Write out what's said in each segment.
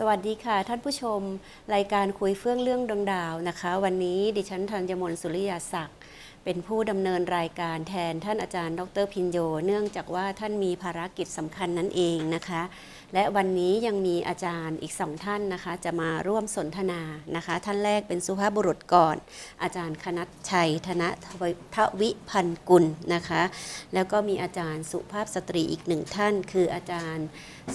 สวัสดีค่ะ ท่านผู้ชม รายการคุยเฟื่องเรื่องดวงดาวนะคะ วันนี้ดิฉันธัญมนสุริยาศักดิ์ เป็นผู้ดำเนินรายการแทนท่านอาจารย์ ดรพินโย เนื่องจากว่าท่านมีภารกิจสำคัญนั่นเองนะคะ และวันนี้ยังมีอาจารย์อีกสองท่านนะคะ จะมาร่วมสนทนานะคะ ท่านแรกเป็นสุภาพบุรุษก่อน อาจารย์คณัตชัย ธนทวิพันธ์กุลนะคะ แล้วก็มีอาจารย์สุภาพสตรีอีกหนึ่งท่าน คืออาจารย์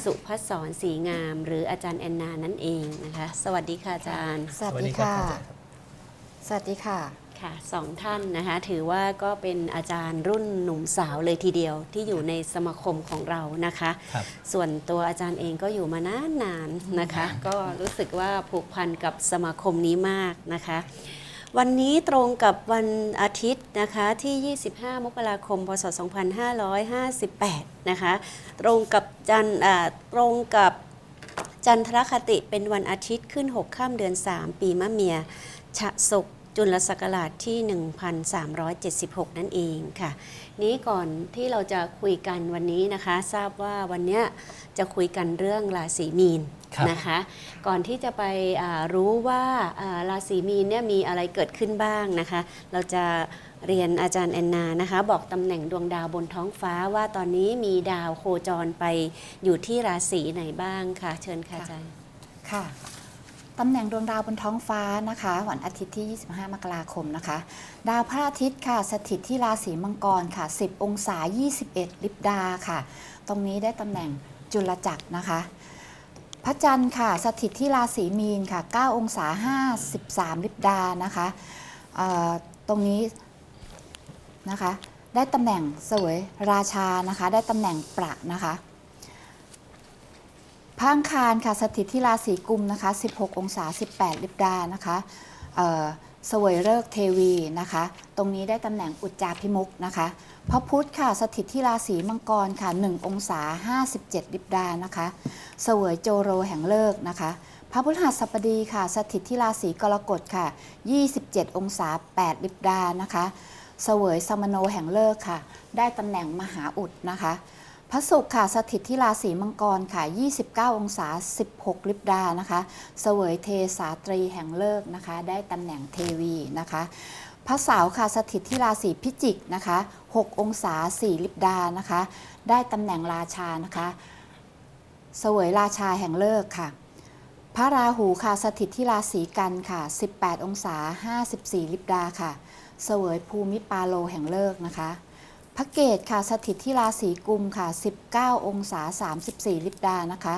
สุพัฒสอนศรีงาม หรืออาจารย์แอนนานั่นเองนะคะ สวัสดีค่ะอาจารย์ สวัสดีค่ะ สวัสดีครับสวัสดีค่ะ ค่ะสองท่านนะคะถือว่าก็เป็นอาจารย์รุ่นหนุ่มสาวเลยทีเดียวที่อยู่ในสมาคมของเรานะคะ ครับส่วนตัวอาจารย์เองก็อยู่มานานๆนานนะคะ ก็รู้สึกว่าผูกพันกับสมาคมนี้มากนะคะ วันนี้ตรงกับวันอาทิตย์นะคะที่ 25 มกราคม พศ 2558 นะคะ ตรงกับจันทร์อ่าตรงกับจันทรคติเป็นวันอาทิตย์ขึ้น 6 ข้ามเดือน 3 ปีมะเมียฉะศก จุลศักราชที่ 1376 นั่นเองค่ะ นี้ก่อนที่เราจะคุยกันวันนี้นะคะ ทราบว่าวันเนี้ยจะคุยกันเรื่องราศีมีนครับนะคะ ก่อนที่จะไปอ่ารู้ว่าอ่าราศีมีนเนี่ยมีอะไรเกิดขึ้นบ้างนะคะ เราจะเรียนอาจารย์แอนนานะคะ บอกตำแหน่งดวงดาวบนท้องฟ้าว่าตอนนี้มีดาวโคจรไปอยู่ที่ราศีไหนบ้างค่ะ เชิญค่ะอาจารย์ค่ะ ตำแหน่งดวงดาวบนท้องฟ้านะคะ วันอาทิตย์ที่ 25 มกราคมนะคะ ดาวพระอาทิตย์ค่ะ สถิตที่ราศีมังกรค่ะ 10 องศา 21 ลิบดาค่ะ ตรงนี้ได้ตำแหน่งจุลจักรนะคะ พระจันทร์ค่ะ สถิตที่ราศีมีนค่ะ 9 องศา 53 ลิบดานะคะตรงนี้นะคะ ได้ตำแหน่งเสวยราชานะคะ ได้ตำแหน่งประนะคะ พังคารค่ะสถิตที่ราศีกุมนะคะ 16 องศา 18 ลิบดานะคะเสวยเลิกเทวีนะคะ ตรงนี้ได้ตำแหน่งอุจจาพิมุกนะคะพระพุธค่ะสถิตที่ราศีมังกรค่ะ 1 องศา 57 ลิบดานะคะเสวยโจโรแห่งเลิกนะคะ พระพฤหัสบดีค่ะ สถิตที่ราศีกรกฎค่ะ 27 องศา 8 ลิบดานะคะเสวยสมโนแห่งเลิกค่ะ ได้ตำแหน่งมหาอุดนะคะ พระศุกร์ค่ะสถิตที่ราศีมังกรค่ะ 29 องศา 16 ลิบดานะคะเสวยเทสาตรีแห่งเลิกนะคะ ได้ตำแหน่งเทวีนะคะ พระเสาร์ค่ะสถิตที่ราศีพิจิกนะคะ 6 องศา 4 ลิบดานะคะ ได้ตำแหน่งราชานะคะเสวยราชาแห่งเลิกค่ะ พระราหูค่ะสถิตที่ราศีกันค่ะ 18 องศา 54 ลิบดาค่ะเสวยภูมิปาโลแห่งเลิกนะคะ พระเกตค่ะสถิตที่ราศีกุมค่ะ 19 องศา 34 ลิบดานะคะ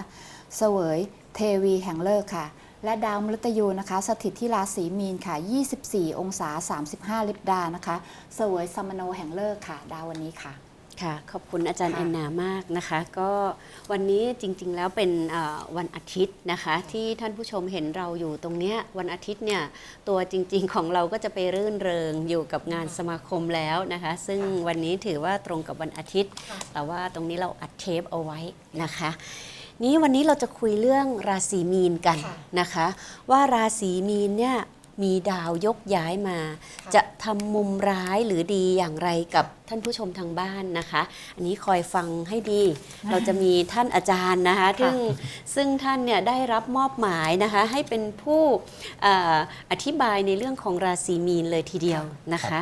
เสวยเทวีแห่งเลิกค่ะ และดาวมฤตยูนะคะ สถิตที่ราศีมีนค่ะ 24 องศา 35 ลิบดานะคะเสวยสมโนแห่งเลิกค่ะ ดาววันนี้ค่ะ ค่ะขอบคุณอาจารย์ค่ะแอนนามากนะคะ ก็วันนี้จริงๆแล้วเป็นเอ่อวันอาทิตย์นะคะ ที่ท่านผู้ชมเห็นเราอยู่ตรงเนี้ยวันอาทิตย์เนี่ยตัวจริงๆของเราก็จะไปรื่นเริงอยู่กับงานสมาคมแล้วนะคะ ซึ่งวันนี้ถือว่าตรงกับวันอาทิตย์ แต่ว่าตรงนี้เราอัดเทปเอาไว้นะคะนี้วันนี้เราจะคุยเรื่องราศีมีนกันค่ะนะคะ ว่าราศีมีนเนี่ย มีดาวยกย้ายมาค่ะจะทำมุมร้ายหรือดีอย่างไรกับท่านผู้ชมทางบ้านนะคะ อันนี้คอยฟังให้ดี เราจะมีท่านอาจารย์นะคะค่ะซึ่งซึ่งท่านเนี่ยได้รับมอบหมายนะคะ ให้เป็นผู้เอ่ออธิบายในเรื่องของราศีมีนเลยทีเดียวนะคะ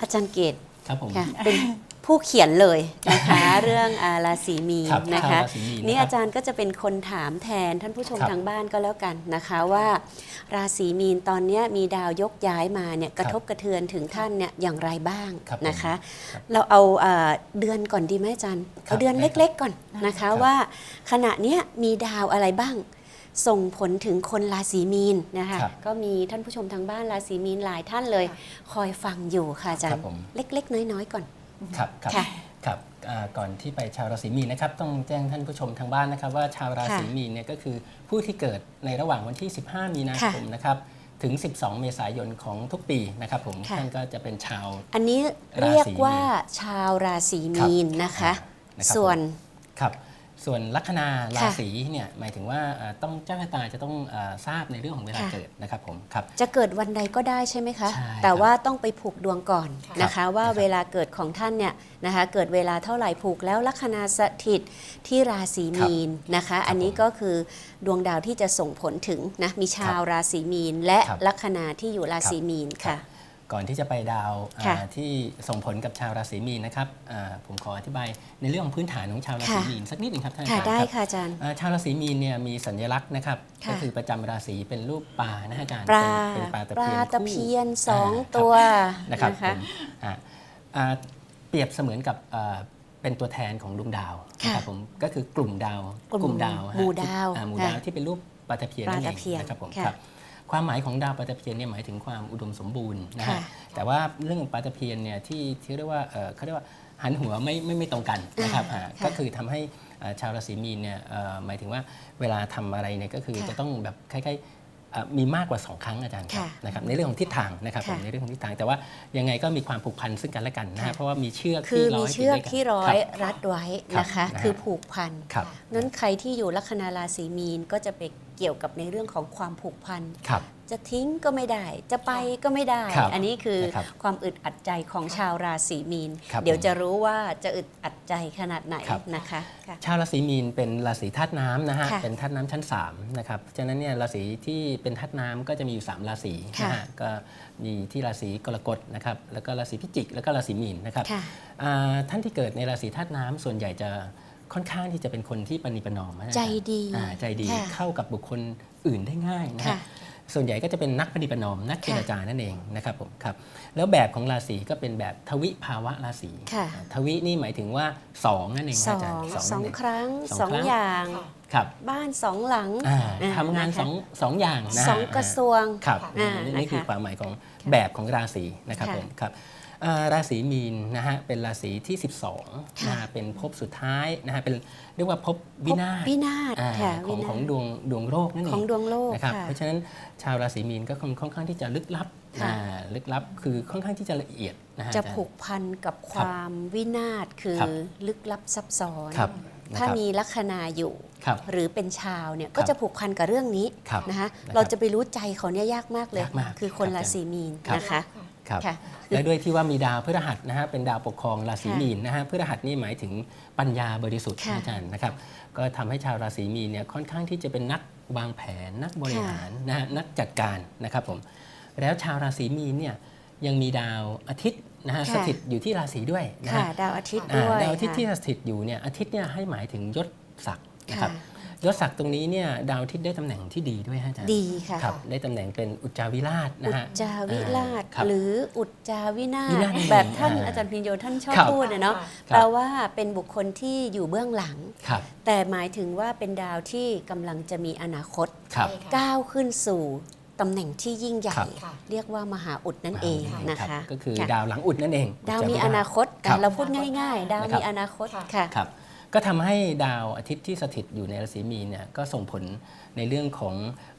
อาจารย์เกตครับผมค่ะเป็น ผู้เขียนเลยนะคะ เรื่องอาราศีมีนครับนะคะราศีมีนนี่นะครับอาจารย์ก็จะเป็นคนถามแทนท่านผู้ชมครับทางบ้านก็แล้วกันนะคะว่า ราศีมีนตอนเนี้ยมีดาวยกย้ายมาเนี่ยกระทบกระเทือนถึงท่านเนี่ยอย่างไรบ้างครับผมนะคะครับเราเอาเอ่อเดือนก่อนดีไหมอาจารย์ครัเอาบเดือนได้ครับเล็กๆก่อนนะคะครับว่าขณะเนี้ยมีดาวอะไรบ้างส่งผลถึงคนราศีมีนนะคะครับก็มีท่านผู้ชมทางบ้านราศีมีนหลายท่านเลย คอยฟังอยู่ค่ะอาจารครัย์บผมเล็ก ๆ น้อยๆก่อน ครับครับค่ะ ครับอ่าก่อนที่ไปชาวราศีมีนนะครับต้องแจ้งท่านผู้ชมทางบ้านนะครับ ว่าชาวราศีค่ะมีนเนี่ยก็คือผู้ที่เกิดในระหว่างวันที่ 15 มีนาค่ะคมนะครับถึง 12 เมษายนของทุกปีนะครับผมค่ะ ท่านก็จะเป็นชาว อันนี้ราศีเรียกว่าชาวราศีมีนนะคะนะครับส่วน ครับ ส่วนลัคนาราค่ะศีเนี่ยหมายถึงว่าเอ่อต้องเจ้าชะตาจะต้องเอ่อทราบในเรื่องของเวลาค่ะเกิดนะครับผมครับจะเกิดวันใดก็ได้ใช่ไหมคะใช่แต่ครับว่าต้องไปผูกดวงก่อนนะคะว่านะครับเวลาเกิดของท่านเนี่ยนะคะเกิดเวลาเท่าไหร่ผูกแล้วลัคนาสถิตที่ราศีมีนนะคะ อันนี้ก็คือดวงดาวที่จะส่งผลถึงนะมีชาวราศีมีน และครับลัคนาที่อยู่ราศีมีนค่ะ ก่อนที่จะไปดาวค่ะอ่าที่ส่งผลกับชาวราศีมีนนะครับอ่าผมขออธิบายในเรื่องของพื้นฐานของชาวราศีค่ะมีนสักนิดหนึงครับท่านอาค่ะจารย์ได้ครับค่ะอาจารย์อ่าชาวราศีมีนเนี่ยมีสัญลักษณ์นะครับค่ะก็คือประจำราศีเป็นรูปปลานะฮะอาจารย์ปลาเป็นเป็นปลาตะปลาเพียนตะคู่เพียนสองอ่าครับตัวนะครับนะคะผมอ่าอ่าเปรียบเสมือนกับอ่าเป็นตัวแทนของดวงดาวค่ะนะครับผมก็คือกลุ่มดาวกลุ่มดาวฮะหมู่ดาวอ่หมู่ค่ะดาวที่เป็นรูปปลาตะเพียนนั่นปลาเอตะงเพียนนะครับผมค่ะครับ ความหมายของดาวปลาตะเพียนเนี่ยหมายถึงความอุดมสมบูรณ์นะฮะค่ะแต่ว่าเรื่องของปลาตะเพียนเนี่ยที่ที่เรียกว่าเอ่อเขาเรียกว่าหันหัวไม่ไม่ไม่ตรงกันนะครับอ่าอ่าค่ะก็คือทำให้อ่าชาวราศีมีนเนี่ยเอ่อหมายถึงว่าเวลาทำอะไรเนี่ยก็คือค่ะจะต้องแบบคล้ายๆเอ่อ มีมากกว่า 2 ครั้งอาจารย์ครับค่ะนะครับในเรื่องของทิศทางนะครับผมค่ะในเรื่องของทิศทางแต่ว่ายังไงก็มีความผูกพันซึ่งกันและกันนะฮะค่ะเพราะว่ามีเชือกคือที่ร้มีอยเชือกติดด้วยนที่ร้อยคบรัดไว้นะคะครับนะฮะคือผูกพันครับนั้นใครที่อยู่ลัคนาราศีมีนก็จะไปเกี่ยวกับในเรื่องของความผูกพันครับ จะทิ้งก็ไม่ได้ จะไปก็ไม่ได้ ครับอันนี้คือนะครับความอึดอัดใจของชาวราศีมีน ครับเดี๋ยวผมจะรู้ว่าจะอึดอัดใจขนาดไหนครับ นะคะค่ะ ชาวราศีมีนเป็นราศีธาตุน้ำนะฮะ ค่ะเป็นธาตุน้ำชั้น3นะครับ ฉะนั้นเนี่ยราศีที่เป็นธาตุน้ำก็จะมีอยู่ 3 ราศีค่ะนะฮะ ก็มีที่ราศีกรกฎนะครับ แล้วก็ราศีพิจิก แล้วก็ราศีมีนนะครับ ค่ะ อ่าท่านที่เกิดในราศีธาตุน้ำส่วนใหญ่จะค่อนข้างที่จะเป็นคนที่ปณิประนอมนะใจดีอ่าใจดีค่ะเข้ากับบุคคลอื่นได้ง่ายนะค่ะฮะ ส่วนใหญ่ก็จะเป็นนักปณิประนอมนักเจรจานั่นเองนะครับผมครับแล้วแบบของราศีก็เป็นแบบทวิภาวะราศีค่ะอ่าทวินี่หมายถึงว่าสองนั่นเองสนะออาจารงย์สองนั่นเครั้งสองสองครั้งอย่างครับบ้านสองหลังอ่าอ่าทำงานนะคะสองสองอย่างนะสองกระทรวงครับอ่านี่นะคะนี่คือความหมายของแบบของราศีนะครับค่ะผมครับอ่า ราศีมีนนะฮะเป็นราศีที่ 12ค่ะนะฮะเป็นภพสุดท้ายนะฮะเป็นเรียกว่าภพวินาศพบวินาศอ่าค่ะของวินาศของดวงดวงโรคนั่นเองของดวงโลกนะครับค่ะเพราะฉะนั้นชาวราศีมีนก็ค่อนค่อนข้างที่จะลึกลับค่ะอ่าลึกลับคือค่อนข้างที่จะละเอียดนะฮะจะอาารย์ผูกพันกับคครับวามวินาศคือครับลึกลับซับซ้อนครับนะถ้าครับมีลัคนาอยู่ครับหรือเป็นชาวเนี่ยคก็รับจะผูกพันกับเรื่องนี้ครับนะคะนะครับเราจะไปรู้ใจเขาเนี่ยยากมากเลยยากมากคือคนครับราศีมีนครับนะคะ ครับค่ะและด้วยที่ว่ามีดาวพฤหัสนะฮะเป็นดาวปกครองราศีค่ะมีนนะฮะพฤหัสนี่หมายถึงปัญญาบริสุทธิ์ค่ะนะอาจารย์นะครับ ก็ทำให้ชาวราศีมีนเนี่ยค่อนข้างที่จะเป็นนักวางแผนนักบริหารนะฮะนักจัดการนะครับผมแล้วชาวราศีมีนเนี่ยยังมีดาวอาทิตย์นะฮะค่ะสถิตอยู่ที่ราศีด้วยนะค่ะฮะดาวอาทิตย์อ่าด้วยดาวอาทิตย์ค่ะที่สถิตอยู่เนี่ยอาทิตย์เนี่ยให้หมายถึงยศศักดิ์นะครับค่ะ ยศศักดิ์ตรงนี้เนี่ยดาวอาทิตย์ได้ตำแหน่งที่ดีด้วยฮะอาจารย์ดีค่ะ ครับได้ตำแหน่งเป็นอุจจาวิราชอุนะจฮะ จาวิราชครับหรืออุจจาวินาวิศนาศนั่นเองแบบท่านอ่าอาจารย์พิญโยท่านชอบครับพูดเนี่ยเนาะครับ แปลว่าเป็นบุคคลที่อยู่เบื้องหลัง ครับแต่หมายถึงว่าเป็นดาวที่กำลังจะมีอนาคต ครับก้าวขึ้นสู่ตำแหน่งที่ยิ่งใหญ่ ครับค่ะ เรียกว่ามหาอุดนั่นเองนะรับคะก็คือค่ะดาวหลังอุดนั่นเองดาวอุจจมีวิรอชนาคตครับเราพูดง่าย ๆ ดาวนะครับมีอนาคตค่ะค่ะครับ ก็ทำให้ดาวอาทิตย์ที่สถิตอยู่ในราศีมีนเนี่ยก็ส่งผลในเรื่องของ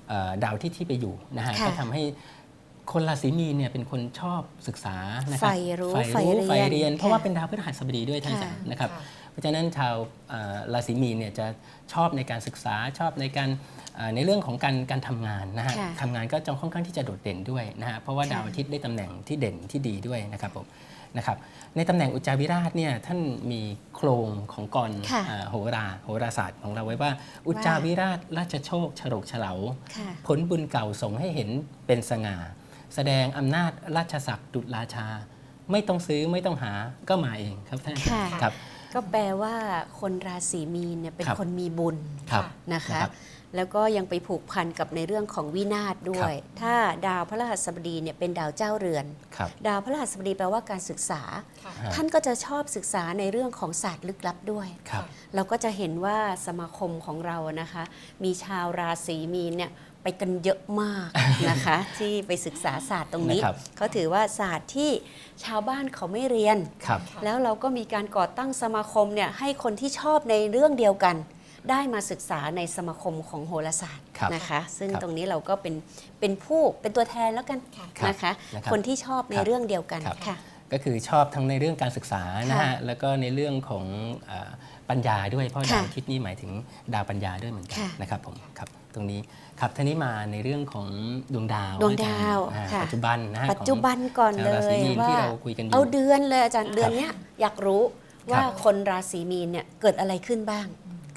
เอ่อดาวที่ที่ไปอยู่นะฮะค่ะก็ทำให้คนราศีมีนเนี่ยเป็นคนชอบศึกษานะครับใฝ่รู้ใฝ่รู้ใฝ่ใฝ่เรียนเรียน เพราะว่าค่ะเป็นดาวพฤหัสบดีด้วยท่านอาค่ะจารย์นะครับค่ะเพ ราะฉะนั้นชาวเอ่อราศีมีนเนี่ยจะชอบในการศึกษาชอบในการเอ่อในเรื่องของการการทำงานนะฮะค่ะทำงานก็จะค่อนข้างที่จะโดดเด่นด้วยนะฮะเพราะว่าค่ะดาวอาทิตย์ได้ตำแหน่งที่เด่นที่ดีด้วยนะครับผมนะครับในตำแหน่งอุจจาวิราชเนี่ยท่านมีโครงของกรค่ะอ่าโหราโหราศาสตร์ของเราไว้ว่า อุจจาวิราชราชโชคฉลกเฉลาค่ะผลบุญเก่าส่งให้เห็นเป็นสง่า แสดงอำนาจราชศักดิ์ดุจราชา ไม่ต้องซื้อไม่ต้องหาก็มาเองครับท่านค่ะครับ ก็แปลว่าคนราศีมีนเนี่ยเป็นครับคนมีบุญครับนะคะ นะครับแล้วก็ยังไปผูกพันกับในเรื่องของวินาศด้วยครับถ้าดาวพระรหัสบดีเนี่ยเป็นดาวเจ้าเรือน ครับดาวพระรหัสบดีแปลว่าการศึกษา ค่ะ ฮะท่านก็จะชอบศึกษาในเรื่องของศาสตร์ลึกลับด้วย ครับ เราก็จะเห็นว่าสมาคมของเรานะคะ มีชาวราศีมีนเนี่ย ไปกันเยอะมากนะคะ ที่ไปศึกษาศาสตร์ตรงนี้ นะครับเขาถือว่าศาสตร์ที่ชาวบ้านเขาไม่เรียน ครับ แล้วเราก็มีการก่อตั้งสมาคมเนี่ยให้คนที่ชอบในเรื่องเดียวกัน ได้มาศึกษาในสมาคมของโหราศาสตร์ครับนะคะ ซึ่งครับตรงนี้เราก็เป็นเป็นผู้เป็นตัวแทนแล้วกันค่ะครับนะคะ นะครับคนที่ชอบในครับเรื่องเดียวกันครับ ค่ะ ก็คือชอบทั้งในเรื่องการศึกษานะค่ะฮะแล้วก็ในเรื่องของอาปัญญาด้วยเพราะค่ะดาวอาทิตย์นี่หมายถึงดาวปัญญาด้วยเหมือนกันค่ะ นะครับผมครับ ตรงนี้ครับทีนี้มาในเรื่องของดวงดาวดวงดาวอ่ค่ะ ปัจจุบันนะฮะปัจจุบันก่อนของเลชาวราศียมีนว่าที่เราคุยกันอยู่ เอาเดือนเลยอาจารย์เดือนเนี้ยอยากรู้ว่าครับ คนราศีมีนเนี่ยเกิดอะไรขึ้นบ้าง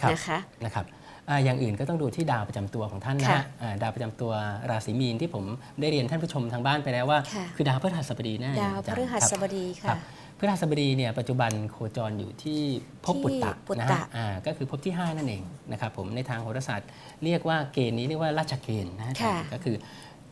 ครับ นะคะ นะครับ อ่าอย่างอื่นก็ต้องดูที่ดาวประจำตัวของท่านนะค่ะฮะอ่าดาวประจำตัวราศีมีนที่ผมได้เรียนท่านผู้ชมทางบ้านไปแล้วว่าค่ะคือดาวพฤหัสบดีนั่นเองดาวอพจรย์ฤหัสบดีครัค่ะบพฤหัสบดีเนี่ยปัจจุบันโคจรอยู่ที่ภพปุตตะที่ปุตตะนะฮะอ่าก็คือภพที่ 5 นั่นเองนะครับผมในทางโหราศาสตร์เรียกว่าเกณฑ์นี้เรียกว่าราชเกณฑ์นะฮะอาจารย์ก็คือ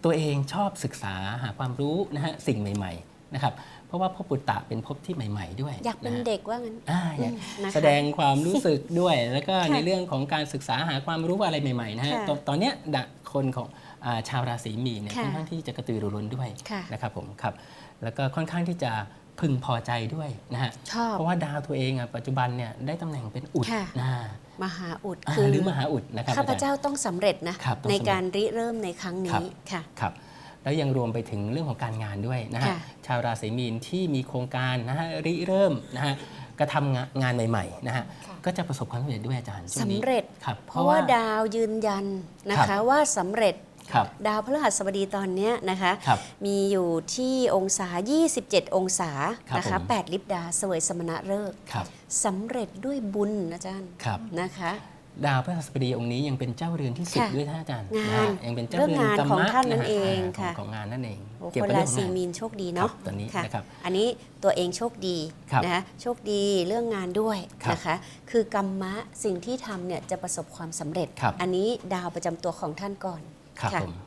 ตัวเองชอบศึกษาหาความรู้นะฮะสิ่งใหม่ ๆ นะครับ เพราะว่าภพปุตตะเป็นภพที่ใหม่ ๆ ด้วย อยากเป็นะฮะเด็กว่างั้นอ่าอยากอืมนะคะแสดงความรู้สึกด้วย แล้วก็ค่ะในเรื่องของการศึกษาหาความรู้อะไรใหม่ๆนะฮะค่ะตอนตอนเนี้ยดะคนของอาชาวราศีมีนเนี่ยค่ะค่อนข้างที่จะกระตือรือร้นด้วยค่ะนะครับผมครับแล้วก็ค่อนข้างที่จะพึงพอใจด้วยนะฮะชอบเพราะว่าดาวตัวเองอะปัจจุบันเนี่ยได้ตำแหน่งเป็นอุดค่ะนะมหาอุดอ่าคือหรือมหาอุดนะครับข้าพอจรย์เจ้าต้องสำเร็จนะครับต้องในสำเร็จการริเริ่มในครั้งครันี้บค่ะครับ แล้วยังรวมไปถึงเรื่องของการงานด้วยนะฮะค่ะชาวราศีมีนที่มีโครงการนะฮะริเริ่มนะฮะกระทำงานงานใหม่ๆนะฮะค่ะก็จะประสบความสำเร็จด้วยอาจารย์ช่วงนี้สำเร็จครับเพราะว่าดาวยืนยันนะครัคะบว่าสำเร็จครับดาวพฤหัสบดีตอนเนี้ยนะคะครับมีอยู่ที่องศา 27 องศาครับนะคะผม8ลิบดาเสวยสมณะฤกษ์ครับสำเร็จด้วยบุญอาจารย์ครับนะคะ ดาวพฤหัสบดีองค์นี้ยังเป็นเจ้าเรือนที่สิบค่ะด้วยท่านอาจารย์งานะฮะยังเป็นเจ้าเรื่องเรือนงานกรรของมะท่านนั่นฮะเองาค่ะของของงานนั่นเองโอ้เกี่ยควนกับราเรื่องของศีงานมีนโชคดีเนาะครับตัวนี้ค่ะ นะครับ อันนี้ตัวเองโชคดีครับนะคะโชคดีเรื่องงานด้วยครับนะคะ คือกรรมะสิ่งที่ทำเนี่ยจะประสบความสำเร็จ ครับ อันนี้ดาวประจำตัวของท่านก่อน ครับค่ะ ผมครับ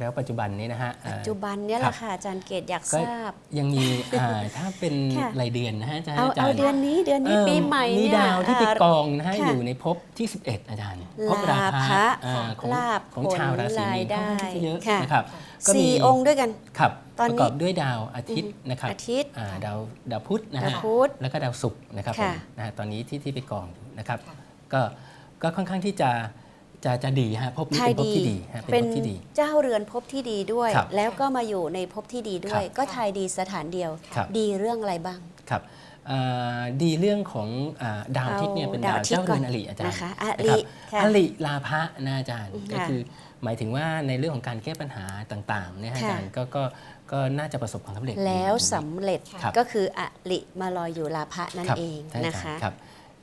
แล้วปัจจุบันนี้นะฮะปัจเอ่อจุบันเนี่ยแหครัละบค่ะอาจารย์เกตอยากก็ทราบ ยังมีอ่าถ้าเป็นค่ะรายเดือนนะฮะอาจารย์เอาอาจารเอาย์เดือนนี้เดือนนี้เอ่อปีใหม่มีเนี่ยดาวที่ไปอ่กองนะฮะค่ะอยู่ในภพที่ 11 อาจารย์ภพราลาภะภะอ่าของลาภของผลชาวราศีมีนรายได้ค่อนข้างที่จะเยอะค่ะนะครับก็มีสี่องค์ด้วยกันครับตอนประนี้กอบด้วยดาวอาทิตย์นะครับอาทิตย์อ่าดาวดาวพุธนะดาวฮะพุธแล้วก็ดาวศุกร์นะครับผมค่ะนะฮะตอนนี้ที่ที่ไปกองอยู่นะครับค่ะก็ก็ค่อนข้างที่จะ จะจะดีฮะภพนี้ทายเป็นภพดีที่ดีฮะเป็เป็นนภพที่ดี เจ้าเรือนภพที่ดีด้วยครับแล้วก็มาอยู่ในภพที่ดีด้วยครับก็ทายดีสถานเดียวครับดีเรื่องอะไรบ้างครับอ่าดีเรื่องของอาดาวอาทิตย์เนี่ยเป็นดาดาววอาทิตย์เจ้าเรือนก่อนอริอาจารย์นะคะอนะริครับค่ะอริลาภะนะอาจารย์ค่ะก็คือหมายถึงว่าในเรื่องของการแก้ปัญหาต่างๆเนี่ยฮะอาจารย์ก็ก็ก็น่าจะประสบความสำเร็จแล้วดีสำเร็จครับก็คืออริมาลอยอยู่ลาภะนั่นครับเองใช่อานะจารคะย์ครับ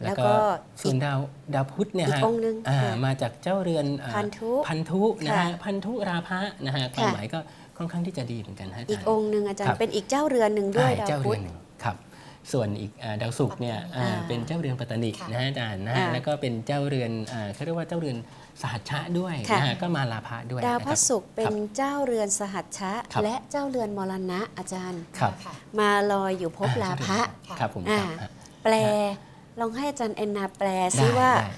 แล้แล้ววก็ก็ส่วนดาวดาวพุธเนี่ยอีกฮะองค์หนึ่งอ่าค่ะมาจากเจ้าเรือนอ่าพันธุพันธุนะค่ะฮะพันธุราภะนะฮะความค่ะหมายก็ค่อนข้างที่จะดีเหมือนกันฮะอาอีจากรย์องค์หนึ่งอาจารครัย์บเป็นอีกเจ้าเรือนหนึ่งด้วยใช่ดาวเจ้าพุเรืธอนหนึ่งครับส่วนอีกอ่าดาวศุกร์เนี่ยอ่าอ่าเป็นเจ้าเรือนปัตตนิค่ะนะฮะอาจารย์นะฮะอ่าแล้วก็เป็นเจ้าเรือนอ่าเขาเรียกว่าเจ้าเรือนสหัชชะด้วยค่ะนะฮะก็มาลาภะด้วยดาวนะพคระรับศุกร์เป็ครันบเจ้าเรือนสหัชชะครับและเจ้าเรือนมรณะอาจารย์ครับค่ะมาลอยอยู่ภพลาภะค่ะครับผมอ่าครับฮะแปล ลองให้อาจารย์แอนนาแปลซิได้ว่า ได้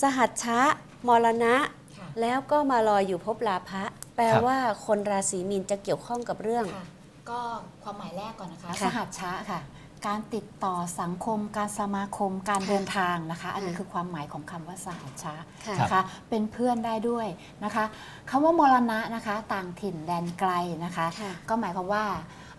สหัชชะ มรณะ ค่ะ แล้วก็มาลอยอยู่ภพลาภะแปลครับ ว่าคนราศีมีนจะเกี่ยวข้องกับเรื่อง ค่ะก็ความหมายแรกก่อนนะคะค่ะสหัชชะค่ะ การติดต่อสังคม การสมาคม การเดินทางนะคะ อันนี้ค่ะ คือความหมายของคำว่าสหัชชะค่ะ นะคะเป็นเพื่อนได้ด้วยนะคะคำว่ามรณะนะคะ ต่างถิ่นแดนไกลนะคะ ค่ะ ก็หมายความว่า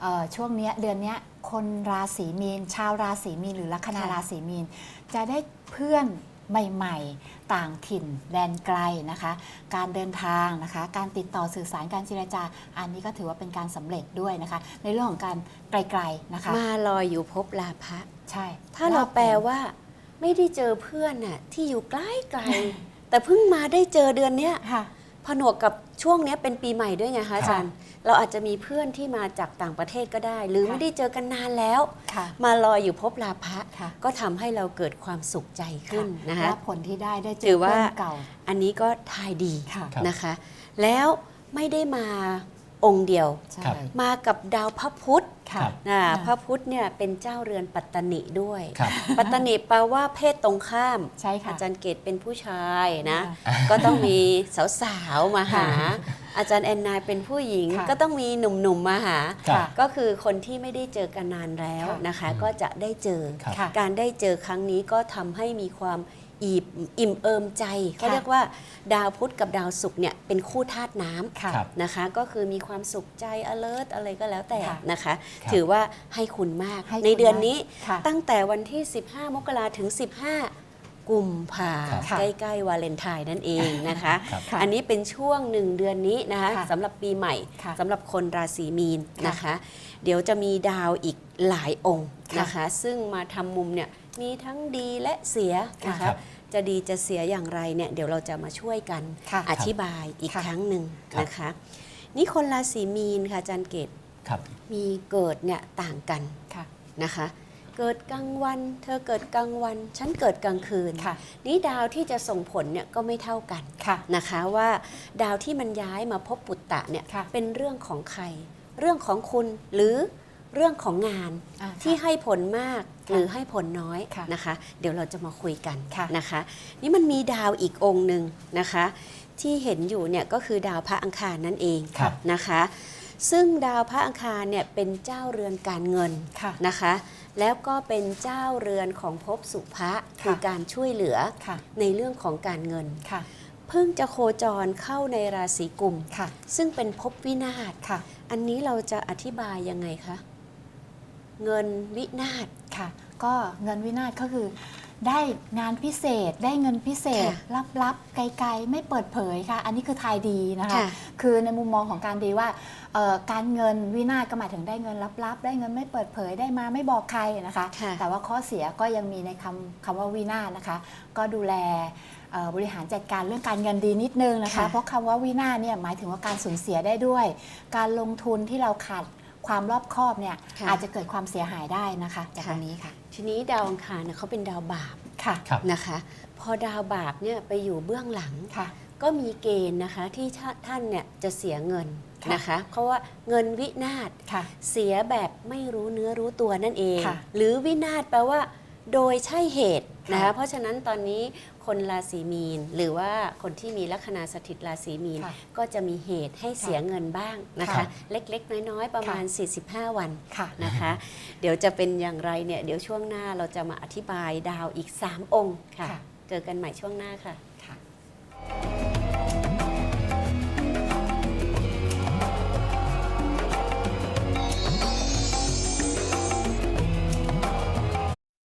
เอ่อช่วงเนี้ยเดือนเนี้ยคนราศีมีน ชาวราศีมีนหรือลัคนาค่ะ ราศีมีน จะได้เพื่อนใหม่ๆ ต่างถิ่นแดนไกลนะคะ การเดินทางนะคะ การติดต่อสื่อสารการเจรจา อันนี้ก็ถือว่าเป็นการสำเร็จด้วยนะคะ ในเรื่องของการไกลๆนะคะ มาลอยอยู่ภพลาภะใช่ถ้าเราแปลว่า ไม่ได้เจอเพื่อนน่ะที่อยู่ใกล้ไกลๆแต่เพิ่งมาได้เจอเดือนเนี้ยค่ะ ผนวกกับช่วงเนี้ยเป็นปีใหม่ด้วยไงคะอาจารย์ เราอาจจะมีเพื่อนที่มาจากต่างประเทศก็ได้ หรือค่ะไม่ได้เจอกันนานแล้วค่ะมาลอยอยู่ภพลาภะค่ะก็ทำให้เราเกิดความสุขใจขึ้นนะคะและผลที่ได้ได้เจถืออว่าเพื่อนเก่า อันนี้ก็ทายดีค่ะครับนะคะ แล้วไม่ได้มา องค์เดียว ใช่ ครับ มากับดาวพระพุธค่ะครับนะค่ะพระพุธเนี่ยเป็นเจ้าเรือนปัตตนิด้วย ครับ ปัตตนิแปลว่าเพศตรงข้าม ใช่ค่ะอาจารย์เกตเป็นผู้ชายนะ ค่ะก็ต้องมีสาวๆมาหาค่ะอาจารย์แอนนาเป็นผู้หญิง ค่ะ ก็ต้องมีหนุ่มๆมาหา ครับ ก็คือคนที่ไม่ได้เจอกันนานแล้วค่ะนะคะอืมก็จะได้เจอ ครับ ค่ะ การได้เจอครั้งนี้ก็ทำให้มีความ อิ่มอิ่มเอิมใจเขาค่ะเรียกว่าดาวพุธกับดาวศุกร์เนี่ยเป็นคู่ธาตุน้ำค่ะครับนะคะ ก็คือมีความสุขใจ alert อะไรก็แล้วแต่ค่ะนะคะครับถือว่าให้คุณมากให้คุณในเดือนนี้ค่ะตั้งแต่วันที่ 15 มกราถึง 15 กุมภาครับค่ะใกล้ๆวาเลนไทน์นั่นเองนะคะครับค่ะอันนี้เป็นช่วงหนึ่งเดือนนี้นะคะค่ะสำหรับปีใหม่ค่ะสำหรับคนราศีมีนค่ะนะคะ เดี๋ยวจะมีดาวอีกหลายองค์ค่ะนะคะ ซึ่งมาทำมุมเนี่ย มีทั้งดีและเสียนะครัคะบจะดีจะเสียอย่างไรเนี่ยเดี๋ยวเราจะมาช่วยกันค่ะอธิบายอีกค่ะ ครั้งหนึ่งครับ นะคะนี่คนราศีมีนค่ะอาจันเกตครับ มีเกิดเนี่ยต่างกันค่ะ นะคะ เกิดกลางวัน เธอเกิดกลางวันฉันเกิดกลางคืน ค่ะ นี่ดาวที่จะส่งผลเนี่ยก็ไม่เท่ากัน ค่ะ นะคะว่าดาวที่มันย้ายมาพบปุตตะเนี่ยค่ะเป็นเรื่องของใคร เรื่องของคุณหรือ เรื่องของงานอ่าที่ให้ผลมากค่ะหรือให้ผลน้อยค่ะนะคะ เดี๋ยวเราจะมาคุยกันค่ะนะคะ นี่มันมีดาวอีกองค์หนึ่งนะคะ ที่เห็นอยู่เนี่ยก็คือดาวพระอังคารนั่นเองครับนะคะ ซึ่งดาวพระอังคารเนี่ยเป็นเจ้าเรือนการเงินค่ะนะคะแล้วก็เป็นเจ้าเรือนของภพสุภะคือการช่วยเหลือค่ะในเรื่องของการเงินค่ะเพิ่งจะโคจรเข้าในราศีกุมค่ะซึ่งเป็นภพวินาศค่ะอันนี้เราจะอธิบายยังไงคะ เงินวินาศ ค่ะ ก็เงินวินาศก็คือ ได้งานพิเศษ ได้เงินพิเศษ ค่ะลับๆ ไกลๆ ไม่เปิดเผยค่ะ อันนี้คือทายดีนะคะ ค่ะคือในมุมมองของการดีว่าเอ่อการเงินวินาศก็หมายถึงได้เงินลับๆ ได้เงินไม่เปิดเผยได้มาไม่บอกใครนะคะ ค่ะ แต่ว่าข้อเสียก็ยังมีในคำคำว่าวินาศนะคะ ก็ดูแลเอ่อบริหารจัดการเรื่องการเงินดีนิดนึงนะคะ ค่ะ เพราะคำว่าวินาศเนี่ยหมายถึงว่าการสูญเสียได้ด้วย การลงทุนที่เราขาด ความรอบคอบเนี่ยค่ะ อาจจะเกิดความเสียหายได้นะคะจากค่ะตรงนี้ค่ะ ทีนี้ดาวอังคารเนี่ยเขาเป็นดาวบาปค่ะครับ นะคะ พอดาวบาปเนี่ยไปอยู่เบื้องหลัง ค่ะ ก็มีเกณฑ์นะคะที่ท่าท่านเนี่ยจะเสียเงินค่ะ นะคะ เพราะว่าเงินวินาศค่ะ เสียแบบไม่รู้เนื้อรู้ตัวนั่นเอง ค่ะ หรือวินาศแปลว่า โดยใช่เหตุนะคะค่ะเพราะฉะนั้นตอนนี้คนราศีมีน หรือว่าคนที่มีลัคนาสถิตราศีมีนค่ะก็จะมีเหตุให้เสียเงินบ้างนะครัคะบเล็กๆ น้อยๆ ประมาณ 45 วันค่ะนะคะ เดี๋ยวจะเป็นอย่างไรเนี่ย เดี๋ยวช่วงหน้าเราจะมาอธิบายดาวอีก 3 องค์ค่ะค่ะเจอกันใหม่ช่วงหน้าค่ะ